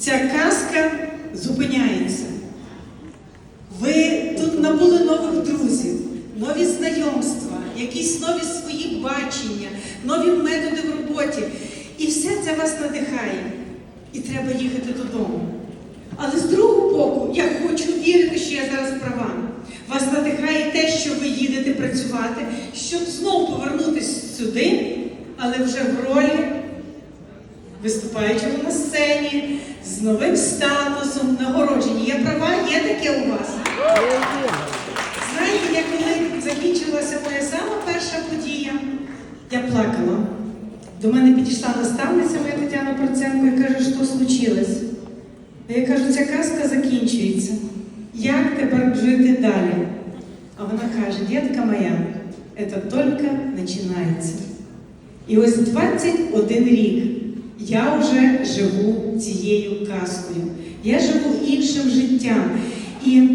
ця казка зупиняється. Ви тут набули нових друзів, нові знайомства, якісь нові свої бачення, нові методи в роботі. І все це вас надихає. І треба їхати додому. Але з другого боку, я хочу вірити, що я зараз права. Вас надихає те, що ви їдете працювати, щоб знову повернутися сюди, але вже в ролі виступаючого на сцені, з новим статусом, нагороджені. Я права, є таке у вас? Знаєте, як коли закінчилася моя сама перша подія, я плакала. До мене підійшла наставниця моя Тетяна Проценко і каже, що случилось. А я кажу, ця казка закінчується. Як тепер жити далі? А вона каже, дітка моя, це тільки починається. І ось 21 рік я вже живу цією казкою. Я живу іншим життям. І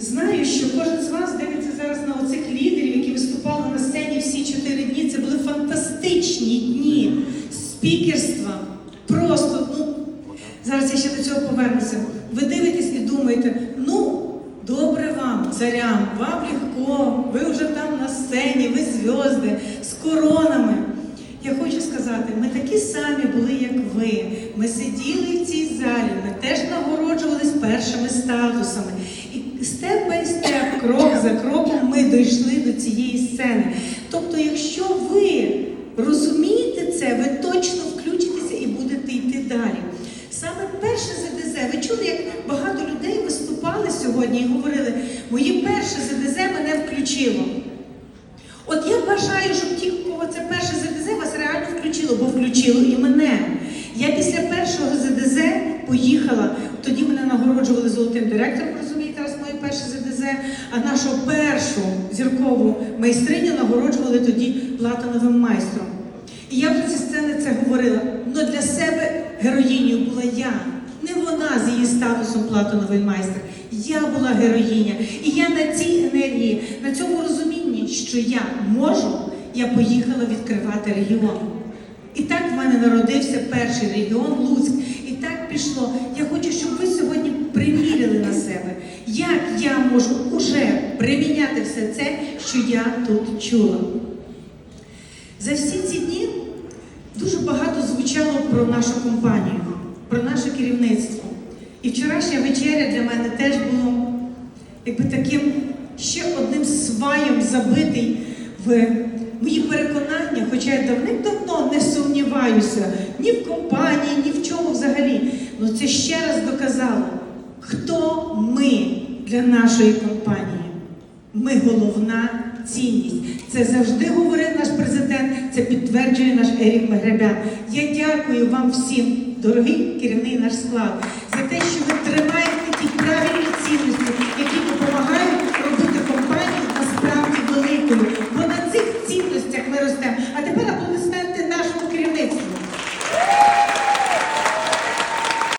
знаю, що кожен з вас дивиться зараз на оцих лідерів, які виступали на сцені всі чотири дні. Це були фантастичні дні спікерства. Просто, ну, зараз я ще до цього повернуся. Ви дивитесь і думаєте, ну, добре вам, царям, вам легко, ви вже там на сцені, ви зв'язки з коронами. Я хочу сказати, ми такі самі були, як ви. Ми сиділи в цій залі, ми теж нагороджувались першими статусами. І степ бай степ, крок за кроком, ми дійшли до цієї сцени. Тобто, якщо ви розумієте це, ви точно включитеся і будете йти далі. Саме перше ЗДЗ, ви чули, як багато людей виступали сьогодні і говорили, моє перше ЗДЗ мене включило. От я бажаю, щоб ті, кого це перше включило, бо включило і мене. Я після першого ЗДЗ поїхала, тоді мене нагороджували золотим директором, розумієте, раз моє перше ЗДЗ, а нашу першу зіркову майстриню нагороджували тоді платиновим майстром. І я вже зі сцени це говорила. Ну для себе героїнею була я. Не вона з її статусом платиновий майстер. Я була героїня. І я на цій енергії, на цьому розумінні, що я можу, я поїхала відкривати регіон. І так в мене народився перший регіон Луцьк. І так пішло. Я хочу, щоб ви сьогодні приміряли на себе, як я можу уже приміняти все це, що я тут чула. За всі ці дні дуже багато звучало про нашу компанію, про наше керівництво. І вчорашня вечеря для мене теж було якби таким ще одним сваєм забитий в мої переконання, хоча я давним-давно не сумніваюся ні в компанії, ні в чому взагалі. Ну це ще раз доказало, хто ми для нашої компанії. Ми головна цінність. Це завжди говорив наш президент, це підтверджує наш Ерік Мегребян. Я дякую вам всім, дорогий керівний наш склад.